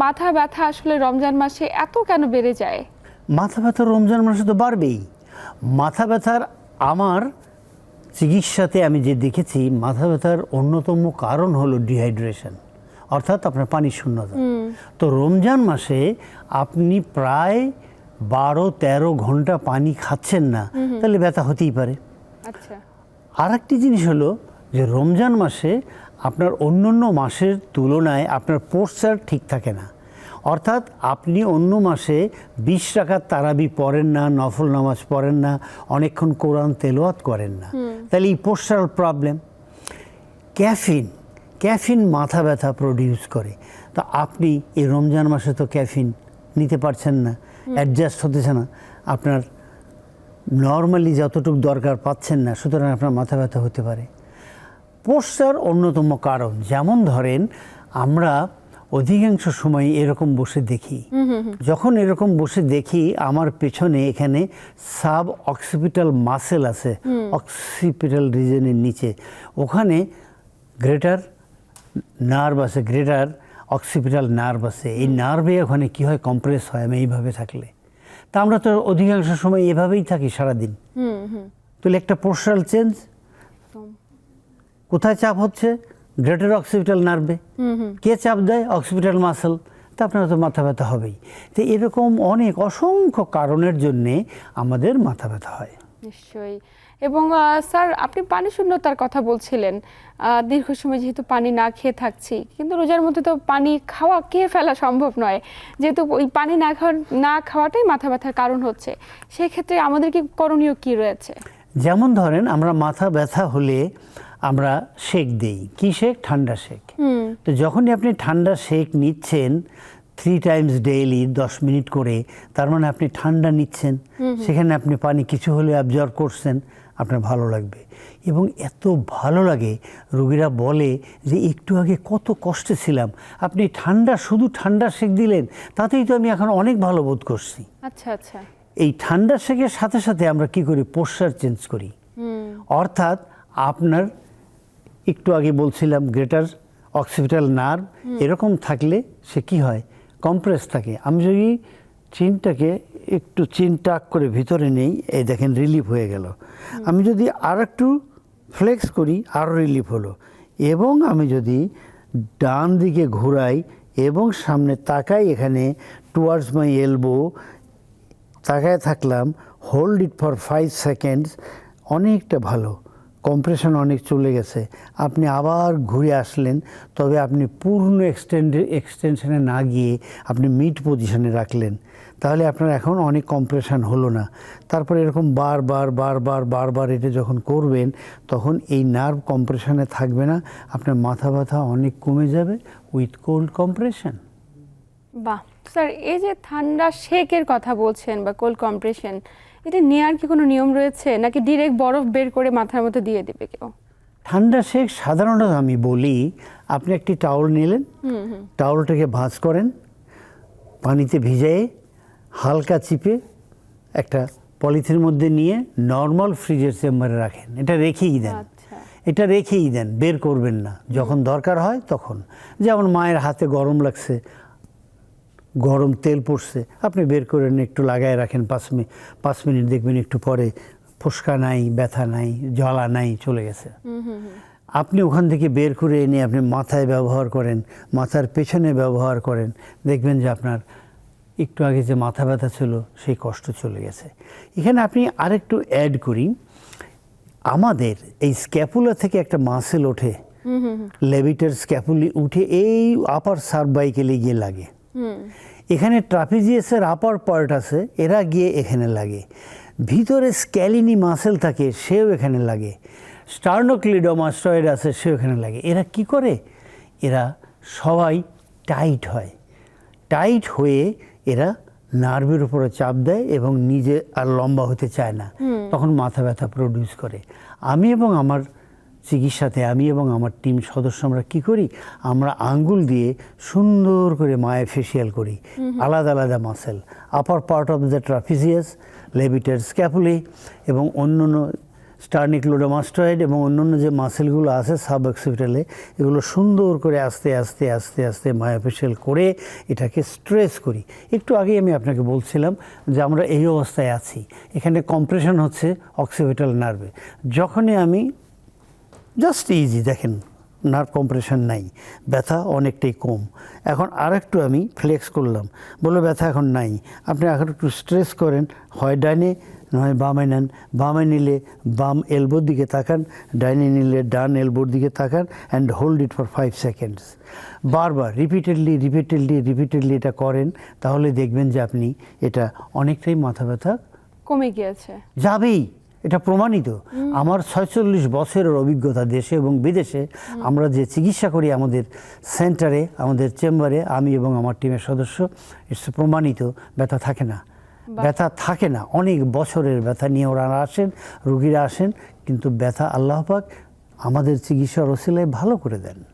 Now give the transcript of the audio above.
মাথা ব্যথা আসলে রমজান মাসে এত কেন বেড়ে যায়? মাথা ব্যথা রমজান মাসে তো বাড়বেই। মাথা ব্যথার আমার চিকিৎসাতে আমি যে দেখেছি মাথা ব্যথার অন্যতম কারণ হলো ডিহাইড্রেশন অর্থাৎ আপনার পানির শূন্যতা। তো রমজান মাসে আপনি প্রায় বারো তেরো ঘণ্টা পানি খাচ্ছেন না তাহলে ব্যথা হতেই পারে। আচ্ছা। আর একটি জিনিস হলো যে রমজান মাসে আপনার অন্য অন্য মাসের তুলনায় আপনার পোস্টার ঠিক থাকে না। অর্থাৎ আপনি অন্য মাসে বিশ টাকার তারাবি পড়েন না নফল নামাজ পড়েন না অনেকক্ষণ কোরআন তেলোয়াত করেন না। তাহলে এই পোস্টারাল প্রবলেম ক্যাফিন ক্যাফিন মাথা ব্যথা প্রডিউস করে। তো আপনি এই রমজান মাসে তো ক্যাফিন নিতে পারছেন না অ্যাডজাস্ট হতেছে না। আপনার নর্মালি যতটুকু দরকার পাচ্ছেন না সুতরাং আপনার মাথা ব্যথা হতে পারে। পোস্টার অন্যতম কারণ। যেমন ধরেন আমরা অধিকাংশ সময় এরকম বসে দেখি। যখন এরকম বসে দেখি আমার পেছনে এখানে সাব অক্সিপিটাল মাসেল আছে অক্সিপিটাল রিজনের নিচে। ওখানে গ্রেটার নার্ভ আছে গ্রেটার অক্সিপিটাল নার্ভ আছে। এই নার্ভে ওখানে কী হয় কম্প্রেস হয় আমি এইভাবে থাকলে। তা আমরা তো অধিকাংশ সময় এভাবেই থাকি সারাদিন। তাহলে একটা পোস্টাল চেঞ্জ। কোথায় চাপ হচ্ছে? গ্রেটার অক্সিপিটাল নার্ভে কে চাপ দেয়? অক্সিপিটাল মাসেল তা আপনার তো মাথা ব্যথা হবেই। তো এরকম অনেক অসংখ্য কারণের জন্যে আমাদের মাথা ব্যথা হয়। নিশ্চয়ই। এবং স্যার আপনি পানি শূন্যতার কথা বলছিলেন। দীর্ঘ সময় যেহেতু পানি না খেয়ে থাকছি কিন্তু রোজার মধ্যে তো পানি খাওয়া খেয়ে ফেলা সম্ভব নয়। যেহেতু ওই পানি না খাওয়া না খাওয়াটাই মাথা ব্যথার কারণ হচ্ছে। সেক্ষেত্রে আমাদের কি করণীয় কি রয়েছে? যেমন ধরেন আমরা মাথা ব্যথা হলে আমরা শেক দেই। কি শেক? ঠান্ডা শেক। তো যখনই আপনি ঠান্ডা শেক নিচ্ছেন থ্রি টাইমস ডেইলি দশ মিনিট করে তার মানে আপনি ঠান্ডা নিচ্ছেন। সেখানে আপনি পানি কিছু হলে অ্যাবজর্ব করছেন আপনার ভালো লাগবে। এবং এত ভালো লাগে রোগীরা বলে যে একটু আগে কত কষ্টে ছিলাম। আপনি ঠান্ডা শুধু ঠান্ডা শেক দিলেন তাতেই তো আমি এখন অনেক ভালো বোধ করছি। আচ্ছা আচ্ছা। এই ঠান্ডা শেকের সাথে সাথে আমরা কি করি? পোস্টার চেঞ্জ করি। অর্থাৎ আপনার একটু আগে বলছিলাম গ্রেটার অক্সিপিটাল নার্ভ, এরকম থাকলে সে কি হয়? কম্প্রেস থাকে। আমি যদি চিনটাকে একটু চিন টাক করে ভিতরে নেই এই দেখেন রিলিফ হয়ে গেল। আমি যদি আর একটু ফ্লেক্স করি আরও রিলিফ হলো। এবং আমি যদি ডান দিকে ঘোরাই এবং সামনে তাকাই এখানে টুয়ার্ডস মাই এলবো তাকায় থাকলাম hold it for five seconds অনেকটা ভালো। কম্প্রেশন অনেক চলে গেছে। আপনি আবার ঘুরে আসলেন, তবে আপনি পূর্ণ এক্সটেন্ডে এক্সটেনশনে না গিয়ে আপনি মিড পজিশনে রাখলেন। তাহলে আপনার এখন অনেক কম্প্রেশন হলো না। তারপর এরকম বারবার বারবার বারবার এটা যখন করবেন, তখন এই নার্ভ কম্প্রেশনে থাকবে না। আপনার মাথা ব্যথা অনেক কমে যাবে উইথ কোল্ড কম্প্রেশন বাহ! স্যার, এই যে ঠান্ডা শেকের কথা বলছেন বা কোল্ড কম্প্রেশন এটা নেওয়ার কি কোনো নিয়ম রয়েছে? নাকি ডিরেক্ট বরফ বের করে মাথার মধ্যে দিয়ে দিবে কেউ? ঠান্ডা শেক সাধারণত আমি বলি আপনি একটি টাওয়াল নিলেন টাওয়ালটাকে ভাঁজ করেন পানিতে ভিজিয়ে হালকা চিপে একটা পলিথিনের মধ্যে নিয়ে নর্মাল ফ্রিজের চেম্বারে রাখেন। এটা রেখেই দেন। আচ্ছা। এটা রেখেই দেন বের করবেন না। যখন দরকার হয় তখন। যেমন মায়ের হাতে গরম লাগছে গরম তেল পড়ছে আপনি বের করে একটু লাগায় রাখেন পাঁচ মিনিট পাঁচ মিনিট দেখবেন একটু পরে ফুসকা নাই ব্যথা নাই জ্বালা নাই চলে গেছে। আপনি ওখান থেকে বের করে এনে আপনি মাথায় ব্যবহার করেন মাথার পেছনে ব্যবহার করেন দেখবেন যে আপনার একটু আগে যে মাথা ব্যথা ছিল সেই কষ্ট চলে গেছে। এখানে আপনি আরেকটু অ্যাড করি আমাদের এই স্ক্যাপুলা থেকে একটা মাসেল ওঠে লেভিটার স্ক্যাপুলি উঠে এই আপার সার্ভাইকেলে গিয়ে লাগে। এখানে ট্রাপিজিয়াসের আপার পার্ট আছে এরা গিয়ে এখানে লাগে। ভিতরে স্ক্যালিনি মাসেল থাকে সেও এখানে লাগে। স্টার্নোক্লিডোমাস্টয়েড আছে সেও এখানে লাগে। এরা কি করে? এরা সবাই টাইট হয়। টাইট হয়ে এরা নার্ভের উপরে চাপ দেয় এবং নিজে আর লম্বা হতে চায় না। তখন মাথা ব্যথা প্রডিউস করে। আমি এবং আমার চিকিৎসাতে আমি এবং আমার টিম সদস্য আমরা কী করি? আমরা আঙ্গুল দিয়ে সুন্দর করে মায়ে ফেসিয়াল করি। আলাদা আলাদা muscle upper part of the trapezius levator scapulae এবং অন্য অন্য স্টারনিক্লোডামাস্টয়েড এবং অন্যান্য যে মাসেলগুলো আছে সাব অক্সিপিটালে এগুলো সুন্দর করে আস্তে আস্তে আস্তে আস্তে মায়োফেশিয়াল করে এটাকে স্ট্রেস করি। একটু আগেই আমি আপনাকে বলছিলাম যে আমরা এই অবস্থায় আছি। এখানে কম্প্রেশন হচ্ছে অক্সিপিটাল নার্ভে যখনই আমি জাস্ট ইজি দেখেন নার্ভ কম্প্রেশন নাই ব্যথা অনেকটাই কম। এখন আর একটু আমি ফ্লেক্স করলাম বলল ব্যথা এখন নাই। আপনি এখন একটু স্ট্রেস করেন হয় ডাইনে নয় বামে নেন বামে নিলে বাম এলবোর দিকে তাকান ডাইনে নিলে ডান এলবোর দিকে তাকান and hold it for five seconds বারবার রিপিটেডলি রিপিটেডলি রিপিটেডলি এটা করেন তাহলে দেখবেন যে আপনি এটা অনেকটাই মাথা ব্যথা কমে গিয়েছে। যাবেই। এটা প্রমাণিত। আমার ছয়চল্লিশ বছরের অভিজ্ঞতা দেশে এবং বিদেশে আমরা যে চিকিৎসা করি আমাদের সেন্টারে আমাদের চেম্বারে আমি এবং আমার টিমের সদস্য ইটস প্রমাণিত ব্যথা থাকে না। ব্যথা থাকে না। অনেক বছরের ব্যথা নিয়ে ওরা আসেন রুগীরা আসেন কিন্তু ব্যথা আল্লাহ পাক আমাদের চিকিৎসার ওসিলায় ভালো করে দেন।